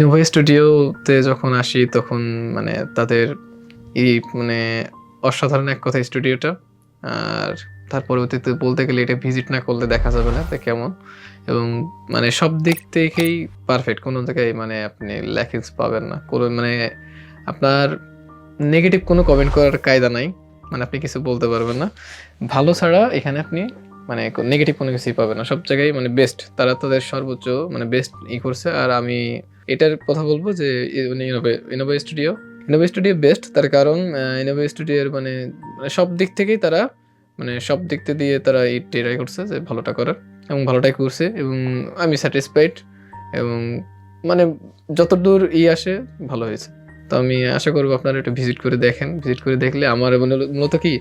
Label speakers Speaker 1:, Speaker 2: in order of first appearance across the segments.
Speaker 1: Innova স্টুডিওতে যখন আসি, তখন মানে তাদের এই মানে অসাধারণ এক কথা স্টুডিওটা আর তার পরবর্তীতে বলতে গেলে এটা ভিজিট না করলে দেখা যাবে না যে কেমন? এবং মানে সব দিক থেকেই পারফেক্ট কোনো জায়গায় মানে আপনি ল্যাকিংস পাবেন না। কোনো মানে আপনার নেগেটিভ কোনো কমেন্ট করার কায়দা নাই মানে আপনি কিছু বলতে পারবেন না। ভালো ছাড়া এখানে আপনি মানে নেগেটিভ কোনো কিছুই পাবে না। সব জায়গায় মানে বেস্ট তারা তাদের সর্বোচ্চ মানে বেস্ট ই করছে। আর আমি এটার কথা বলব যে Innova studio Innova studio best তার কারণ ইনোভা স্টুডিওর মানে মানে সব দিক থেকেই তারা মানে সব দিক দিয়ে তারা এই ট্রাই করছে যে ভালোটা করার এবং ভালোটাই করছে এবং আমি স্যাটিসফাইড এবং মানে যতদূর ই আসে, ভালো হয়েছে। তো আমি আশা করব আপনারা একটু ভিজিট করে দেখেন। ভিজিট করে দেখলে আমার মানে মূলত কি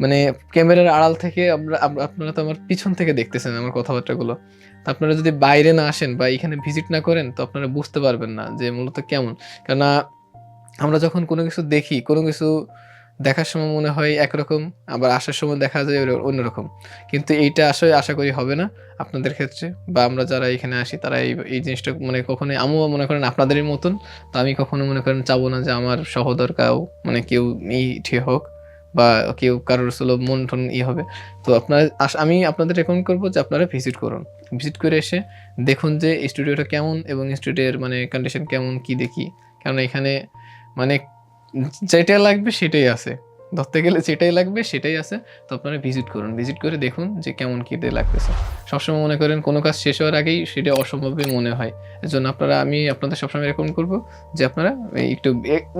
Speaker 1: মানে ক্যামেরার আড়াল থেকে আমরা আপনারা তো আমার পিছন থেকে দেখতেছেন আমার কথাবার্তাগুলো। তো আপনারা যদি বাইরে না আসেন বা এখানে ভিজিট না করেন, তো আপনারা বুঝতে পারবেন না যে মূলত কেমন। কেননা আমরা যখন কোনো কিছু দেখি, কোনো কিছু দেখার সময় মনে হয় একরকম, আবার আসার সময় দেখা যায় অন্যরকম। কিন্তু এইটা আসলে আশা করি হবে না আপনাদের ক্ষেত্রে, বা আমরা যারা এখানে আসি, তারা এই এই জিনিসটা মানে কখনোই, আমিও মনে করেন আপনাদেরই মতন, তো আমি কখনো মনে করেন চাবো না যে আমার সহোদর কাউ মানে কেউ ই ঠিক হোক। বা কেউ কারোর ছিল মন টন ইয়ে হবে। তো আপনারা আমি আপনাদের রেকমেন্ড করব যে আপনারা ভিজিট করুন। ভিজিট করে এসে দেখুন যে স্টুডিওটা কেমন এবং স্টুডিওর মানে কন্ডিশন কেমন, কি দেখি। কারণ এখানে মানে যেটা লাগবে সেটাই আছে। ধরতে গেলে যেটাই লাগবে সেটাই আছে। তো আপনারা ভিজিট করুন। ভিজিট করে দেখুন যে কেমন কী দিয়ে লাগতেছে। সবসময় মনে করেন কোনো কাজ শেষ হওয়ার আগেই সেটা অসম্ভবই মনে হয়। এর জন্য আপনারা, আমি আপনাদের সবসময় রেকমেন্ড করব যে আপনারা একটু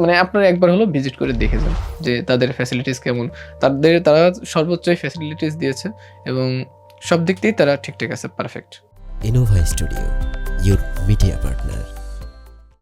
Speaker 1: মানে আপনারা একবার হলো ভিজিট করে দেখে যান যে তাদের ফ্যাসিলিটিস কেমন। তাদের, তারা সর্বোচ্চই ফ্যাসিলিটিস দিয়েছে এবং সব দিক দিয়েই তারা ঠিকঠাক আছে perfect
Speaker 2: Innova studio your media partner